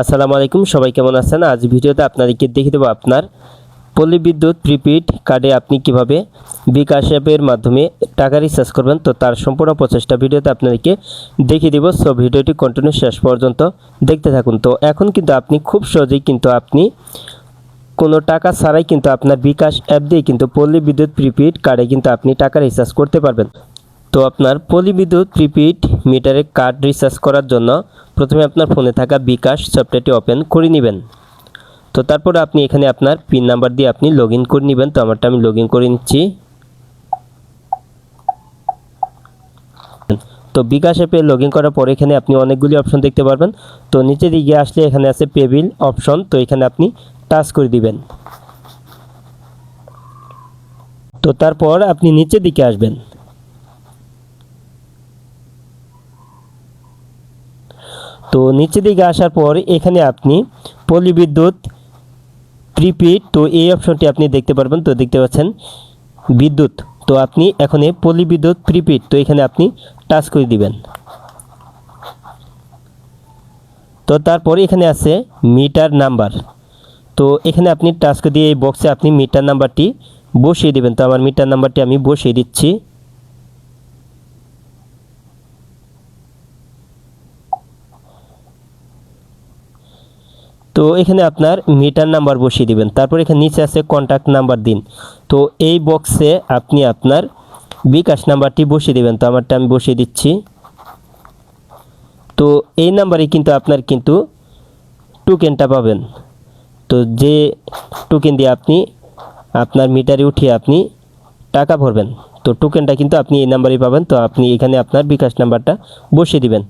আসসালামু আলাইকুম, সবাই কেমন আছেন? আজ ভিডিওতে আপনাদেরকে দেখিয়ে দেবো আপনার পল্লী বিদ্যুৎ প্রিপেড কার্ডে আপনি কীভাবে বিকাশ অ্যাপের মাধ্যমে টাকা রিচার্জ করবেন, তো তার সম্পূর্ণ প্রচেষ্টা ভিডিওতে আপনাদেরকে দেখিয়ে দেবো। সো ভিডিওটি কন্টিনিউ শেষ পর্যন্ত দেখতে থাকুন। তো এখন কিন্তু আপনি খুব সহজেই কিন্তু আপনি কোনো টাকা ছাড়াই কিন্তু আপনার বিকাশ অ্যাপ দিয়ে কিন্তু পল্লী বিদ্যুৎ প্রিপেড কার্ডে কিন্তু আপনি টাকা রিচার্জ করতে পারবেন। তো আপনার পল্লী বিদ্যুৎ প্রিপেড মিটারে কার্ড রিচার্জ করার জন্য প্রথমে আপনার ফোনে থাকা বিকাশ সফটওয়্যারটি ওপেন করে নেবেন। তো তারপরে আপনি এখানে আপনার পিন নাম্বার দিয়ে আপনি লগ ইন করে নেবেন। তো আমারটা আমি লগ ইন করে নিচ্ছি। তো বিকাশ অ্যাপে লগ ইন করার পরে এখানে আপনি অনেকগুলি অপশন দেখতে পারবেন। তো নিচে দিকে আসলে এখানে আছে পেবিল অপশন। তো এখানে আপনি টাচ করে দিবেন। তো তারপর আপনি নিচের দিকে আসবেন। তো নিচের দিকে আসার পর এখানে আপনি পল্লী বিদ্যুৎ প্রিপেড তো এই অপশনটি আপনি দেখতে পারবেন, তো দেখতে পাচ্ছেন বিদ্যুৎ। তো আপনি এখন পল্লী বিদ্যুৎ প্রিপেড তো এখানে আপনি টাচ করে দিবেন। তো তারপর এখানে আছে মিটার নাম্বার। তো এখানে আপনি টাচ করে দিয়ে এই বক্সে আপনি মিটার নাম্বারটি বসিয়ে দেবেন। তো আমার মিটার নাম্বারটি আমি বসিয়ে দিচ্ছি। তো এখানে আপনার মিটার নাম্বার বসিয়ে দিবেন। তারপর এখানে নিচে আছে কন্ট্যাক্ট নাম্বার দিন। তো এই বক্সে আপনি আপনার বিকাশ নাম্বারটি বসিয়ে দেবেন। তো আমারটা আমি বসিয়ে দিচ্ছি। তো এই নাম্বারে কিন্তু আপনার কিন্তু টোকেনটা পাবেন। তো যে টোকেন দিয়ে আপনি আপনার মিটারে উঠিয়ে আপনি টাকা ভরবেন। তো টোকেনটা কিন্তু আপনি এই নাম্বারেই পাবেন। তো আপনি এখানে আপনার বিকাশ নাম্বারটা বসিয়ে দিবেন।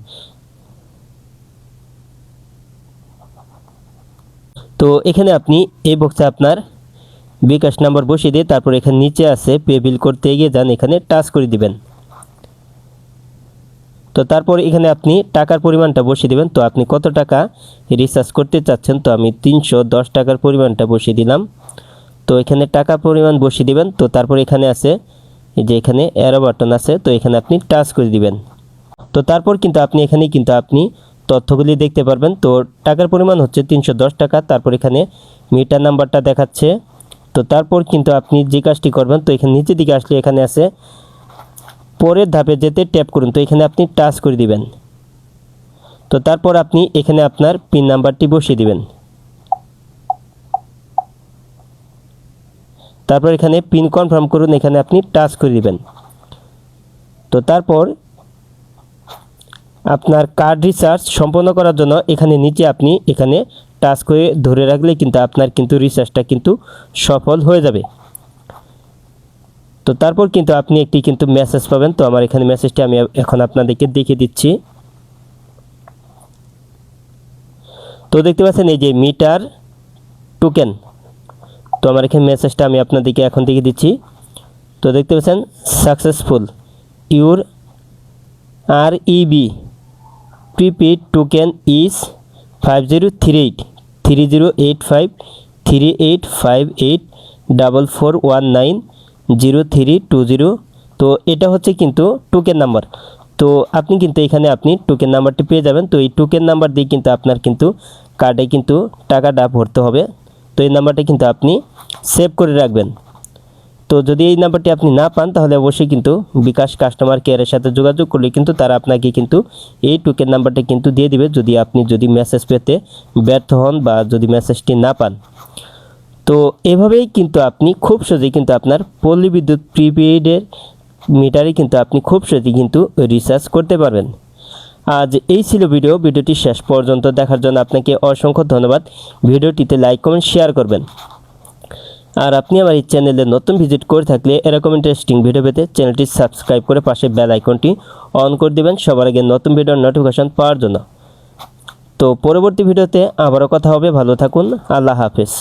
তো এখানে আপনি এই বক্সে আপনার বিকাশ নাম্বার বসিয়ে দিয়ে তারপর এখানে নিচে আছে পে বিল করতে এগিয়ে যান, এখানে টাচ করে দিবেন। তো তারপর এখানে আপনি টাকার পরিমাণটা বসিয়ে দিবেন। তো আপনি কত টাকা রিচার্জ করতে চাচ্ছেন? তো আমি তিনশো দশ টাকার পরিমাণটা বসিয়ে দিলাম। তো এখানে টাকার পরিমাণ বসিয়ে দিবেন। তো তারপর এখানে আছে যে এখানে অ্যারো বাটন আছে, তো এখানে আপনি টাচ করে দিবেন। তো তারপর কিন্তু আপনি এখানে কিন্তু আপনি তথ্যগুলি দেখতে পারবেন। তো টাকার পরিমাণ হচ্ছে তিনশো দশ টাকা। তারপর এখানে মিটার নাম্বারটা দেখাচ্ছে। তো তারপর কিন্তু আপনি যে কাজটি করবেন, তো এখানে নিচের দিকে আসলে এখানে আছে, পরের ধাপে যেতে ট্যাপ করুন। তো এখানে আপনি টাচ করে দিবেন। তো তারপর আপনি এখানে আপনার পিন নাম্বারটি বসিয়ে দিবেন। তারপর এখানে পিন কনফার্ম করুন। এখানে আপনি টাচ করে দিবেন। তো তারপর আপনার কার্ড রিচার্জ সম্পন্ন করার জন্য এখানে নিচে আপনি এখানে টাচ করে ধরে রাখলে কিন্তু আপনার কিন্তু রিচার্জটা কিন্তু সফল হয়ে যাবে। তো তারপর কিন্তু আপনি একটি কিন্তু মেসেজ পাবেন। তো আমার এখানে মেসেজটি আমি এখন আপনাদেরকে দেখিয়ে দিচ্ছি। তো দেখতে পাচ্ছেন এই যে মিটার টোকেন তো আমার এখানে মেসেজটা আমি আপনাদেরকে এখন দেখিয়ে দিচ্ছি। তো দেখতে পাচ্ছেন successful your R EB prepaid token is five zero three eight three zero eight five three eight five eight double four one nine zero three two zero তো এটা হচ্ছে কিন্তু টোকেন নাম্বার তো আপনি কিন্তু এখানে আপনি টোকেন নাম্বারটি পেয়ে যাবেন। তো এই টোকেন নাম্বার দিয়ে কিন্তু আপনার কিন্তু কার্ডে কিন্তু টাকাটা ভরতে হবে। তো এই নাম্বারটা কিন্তু আপনি সেভ করে রাখবেন। তো যদি এই নাম্বারটি আপনি না পান, তাহলে অবশ্যই কিন্তু বিকাশ কাস্টমার কেয়ারের সাথে যোগাযোগ করলে কিন্তু তারা আপনাকে কিন্তু এই টোকেন নাম্বারটা কিন্তু দিয়ে দিবে যদি আপনি যদি মেসেজ পেতে ব্যর্থ হন বা যদি মেসেজটি না পান। তো এভাবেই কিন্তু আপনি খুব সহজেই কিন্তু আপনার পল্লী বিদ্যুৎ প্রিপেইডের মিটারে কিন্তু আপনি খুব সহজেই কিন্তু রিচার্জ করতে পারবেন। আজ এই ছিল ভিডিও ভিডিওটি শেষ পর্যন্ত দেখার জন্য আপনাকে অসংখ্য ধন্যবাদ। ভিডিওটিতে লাইক কমেন্ট শেয়ার করবেন। আর আপনি আমার এই চ্যানেলে নতুন ভিজিট করে থাকলে এরকম ইন্টারেস্টিং ভিডিও পেতে চ্যানেলটি সাবস্ক্রাইব করে পাশে বেল আইকনটি অন করে দেবেন সবার আগে নতুন ভিডিওর নোটিফিকেশন পাওয়ার জন্য। তো পরবর্তী ভিডিওতে আবারও কথা হবে। ভালো থাকুন। আল্লাহ হাফেজ।